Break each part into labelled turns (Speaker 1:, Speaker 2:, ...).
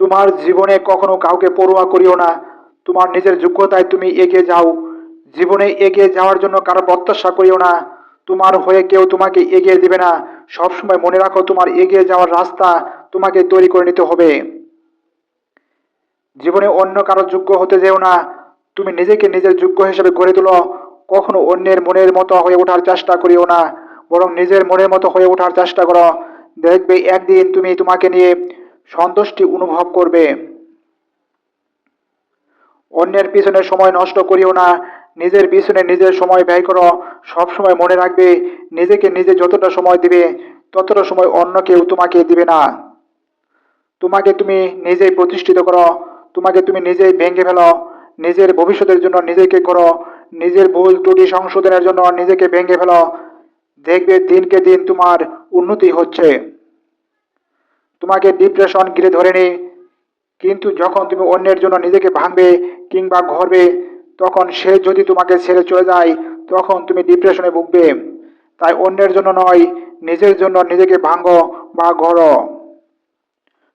Speaker 1: তোমার জীবনে কখনো কাউকে পড়ুয়া করিও না। তোমার নিজের যোগ্যতায় তুমি এগিয়ে যাও। জীবনে এগিয়ে যাওয়ার জন্য কারও প্রত্যাশা করিও না। তোমার হয়ে কেউ তোমাকে এগিয়ে দিবে না। সবসময় মনে রাখো, তোমার এগিয়ে যাওয়ার রাস্তা তোমাকে তৈরি করে নিতে হবে। জীবনে অন্য কারও যোগ্য হতে যেও না। তুমি নিজেকে নিজের যোগ্য হিসেবে গড়ে তোলো। কখনো অন্যের মনের মতো হয়ে ওঠার চেষ্টা করিও না। বরং নিজের মনের মতো হয়ে ওঠার চেষ্টা করো। দেখবে একদিন তুমি তোমাকে নিয়ে সন্তুষ্টি অনুভব করবে। অন্যের পিছনে সময় নষ্ট করিও না, নিজের পিছনে নিজের সময় ব্যয় করো, সব সময় মনে রাখবে, নিজেকে নিজে যতটা সময় দিবে, ততটা সময় অন্য কেউ তোমাকে দিবে না। তোমাকে তুমি নিজেই প্রতিষ্ঠিত করো, তোমাকে তুমি নিজেই ভেঙে ফেলো, নিজের ভবিষ্যতের জন্য নিজেকে করো, নিজের ভুল ত্রুটি সংশোধনের জন্য নিজেকে ভেঙে ফেলো। দেখবে দিনকে দিন তোমার উন্নতি হচ্ছে। তোমাকে ডিপ্রেশন ঘিরে ধরে নেই কিন্তু যখন তুমি অন্যের জন্য নিজেকে ভাঙবে কিংবা ঘরবে, তখন সে যদি তোমাকে ছেড়ে চলে যায়, তখন তুমি ডিপ্রেশনে ভুগবে। তাই অন্যের জন্য নয়, নিজের জন্য নিজেকে ভাঙো বা গড়ো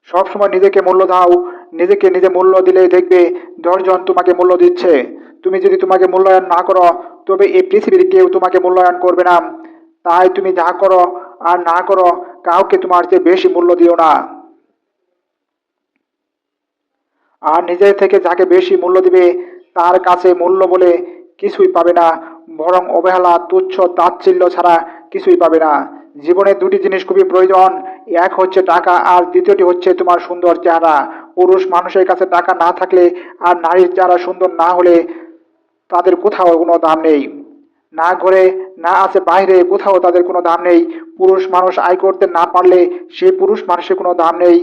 Speaker 1: সবসময় নিজেকে মূল্য দাও, নিজেকে নিজে মূল্য দিলে দেখবে দশজন তোমাকে মূল্য দিচ্ছে। তুমি যদি তোমাকে মূল্যায়ন না করো, তবে এই পৃথিবীর কেউ তোমাকে মূল্যায়ন করবে না। তাই তুমি যা করো আর না করো, কাউকে তোমার চেয়ে বেশি মূল্য দিও না। আর নিজের থেকে যাকে বেশি মূল্য দিবে, তার কাছে মূল্য বলে কিছুই পাবে না, বরং অবহেলা, তুচ্ছ, তাচ্ছিল্য ছাড়া কিছুই পাবে না। জীবনে দুটি জিনিস খুবই প্রয়োজন, এক হচ্ছে টাকা, আর দ্বিতীয়টি হচ্ছে তোমার সুন্দর চেহারা। পুরুষ মানুষের কাছে টাকা না থাকলে, আর নারীর চেহারা সুন্দর না হলে তাদের কোথাও কোনো দাম নেই। না ঘরে না আছে বাইরে, কোথাও তাদের কোনো দাম নেই। পুরুষ মানুষ আয় করতে না পারলে সেই পুরুষ মানুষের কোনো দাম নেই।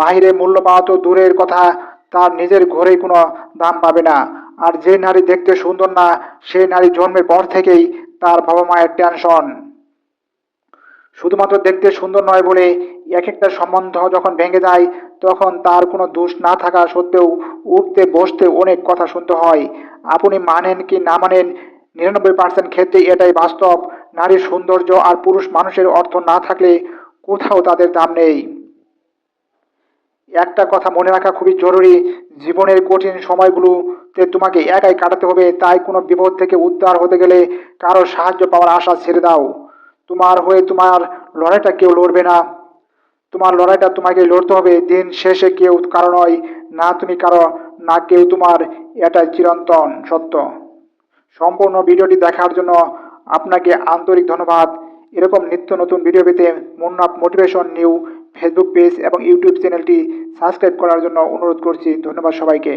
Speaker 1: বাইরে মূল্য পাওয়া তো দূরের কথা, তার নিজের ঘরে কোনো দাম পাবে না। আর যে নারী দেখতে সুন্দর না সেই নারী জন্মের পর থেকেই তার বাবা মায়ের টেনশন। শুধুমাত্র দেখতে সুন্দর নয় বলে এক একটা সম্বন্ধ যখন ভেঙে যায়, তখন তার কোনো দোষ না থাকা সত্ত্বেও উঠতে বসতে অনেক কথা শুনতে হয়। আপনি মানেন কি না মানেন নিরানব্বই পার্সেন্ট ক্ষেত্রে এটাই বাস্তব। নারীর সৌন্দর্য আর পুরুষ মানুষের অর্থ না থাকলে কোথাও তাদের দাম নেই। একটা কথা মনে রাখা খুবই জরুরি, জীবনের কঠিন সময়গুলোতে তোমাকে একাই কাটাতে হবে, তাই কোনো বিপদ থেকে উদ্ধার হতে গেলে কারও সাহায্য পাওয়ার আশা ছেড়ে দাও। তোমার হয়ে তোমার লড়াইটা কেউ লড়বে না। তোমার লড়াইটা তোমাকে লড়তে হবে, দিন শেষে কেউ কারও নয়, না তুমি কারও, না কেউ তোমার, এটাই চিরন্তন সত্য। সম্পূর্ণ ভিডিওটি দেখার জন্য আপনাকে আন্তরিক ধন্যবাদ। এরকম নিত্য নতুন ভিডিও পেতে Munnaf motivation new Facebook page এবং ইউটিউব চ্যানেলটি সাবস্ক্রাইব করার জন্য অনুরোধ করছি। ধন্যবাদ সবাইকে।